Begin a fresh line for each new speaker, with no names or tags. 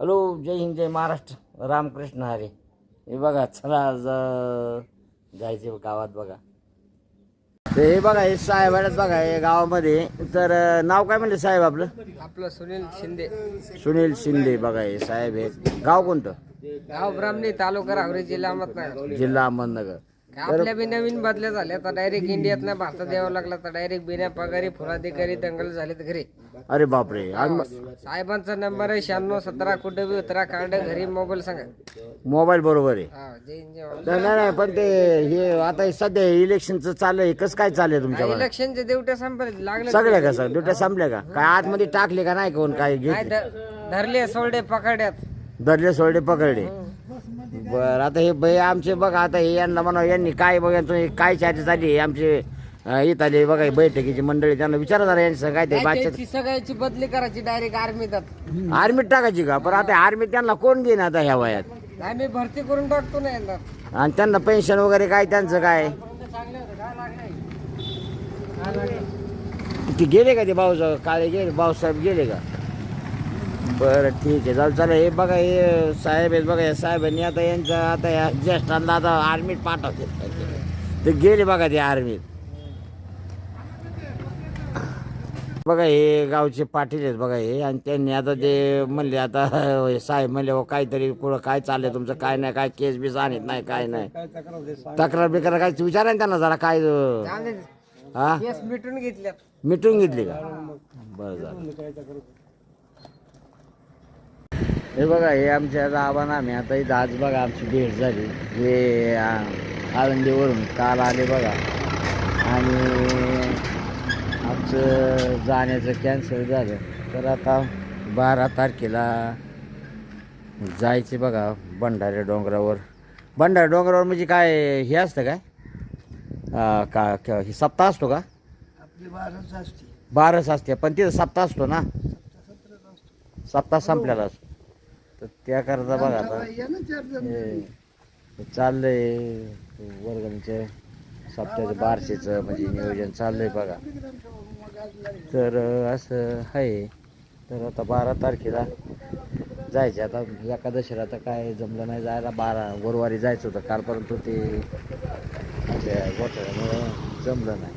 Hello जय हिंद जय महाराष्ट्र. रामकृष्ण हरे. हे बघा चला आज जायचे गावात बघा. ते हे बघा हे साहेब आहेत बघा हे गावामध्ये. तर नाव काय म्हणले साहेब आपलं?
आपलं सुनील शिंदे.
सुनील शिंदे बघा हे साहेब हे गाव कोणतं?
गाव ब्राह्मणी तालुका राहुरी जिल्हा अहमदनगर.
जिल्हा अहमदनगर.
आपल्या बी नवीन बदल्या झाल्या तर डायरेक्ट इंडियात नाही भारतात यावं लागला तर डायरेक्ट बिना पगारी फुलाधिकारी दंगल झाले तर घरी.
अरे बापरे आणि
साहेबांचा नंबर आहे शहाण्णव सतरा कुठं बी उतरा कार्ड घरी मोबाईल सांगा.
मोबाईल बरोबर आहे.
हा जय हिंद, जय महाराष्ट्र.
नाही नाही, नाही पण ते हे आता हे सध्या इलेक्शनचं चालू आहे. कसं काय चालू आहे तुमच्या भागात?
इलेक्शनचे देवट्या संपले लागले
सगळ्या का सर ड्युट्या संपल्या का? काय आतमध्ये टाकले का नाही कोण? काय
काय
घेतले?
ध- धरले सोल्डे पकडल्यात
धरले सोडले पकडले. बर आता हे बाई आमचे बघा आता हे यांना म्हणा यांनी काय बघा तुम्ही काय चार्जेस आली आमचे अं, इथं आले बघा ही बैठकीची मंडळी त्यांना विचारा जरा यांचं काय ते बादशाह
त्याची सगळ्याची बदली करायची डायरेक्ट आर्मीतात
आर्मीत टाकायची का? पण आता आर्मीत त्यांना कोण घेईन आता ह्या वयात?
आम्ही भरती करून टाकतो ना यंदा
आणि त्यांना पेन्शन वगैरे काय त्यांचं काय? ते गेले का ते भाऊ काळे गेले भाऊसाहेब गेले का? बरं ठीक आहे. जाऊ चला हे बघा हे साहेब आहेत बघा या साहेबांनी आता यांचं आता या ज्येष्ठांना आता आर्मीत पाठवते. ते गेले बघा ते आर्मीत बघा हे गावचे पाटील आहेत बघा हे आणि त्यांनी आता ते म्हणले आता साहेब म्हणले हो काहीतरी पुढं काय चाललंय तुमचं काय नाही काय केस बीस आणत नाही काय नाही. तक्रार बिक्रार काय विचारा ना त्यांना जरा काय
चालेल.
हा?
मिटून घेतल्यात.
मिटून घेतली का? बरं झालं. हे बघा हे आमच्या गावानं आम्ही आता इथं आज बघा आमची भेट झाली. हे आळंदीवरून काल आले बघा. आणि आमचं जाण्याचं कॅन्सल झालं. तर आता बारा तारखेला जायचे बघा भंडारे डोंगरावर. भंडारे डोंगरावर म्हणजे काय हे असतं काय? का का- हे सप्ताह असतो का? बारच असते. पण तिथं सप्ताह असतो ना? सप्ताह संपलेला असतो. तर त्याकरता बघा आता. हे चाललंय वर्गणीचे सप्त्याचं बारशेचं म्हणजे नियोजन चाललंय बघा. तर असं आहे. तर आता बारा तारखेला जायचे आता एकादशीला आता काय जमलं नाही जायला. बारा गुरुवारी जायचं होतं. काल परंतु ते घोटाळ्यामुळं जमलं नाही.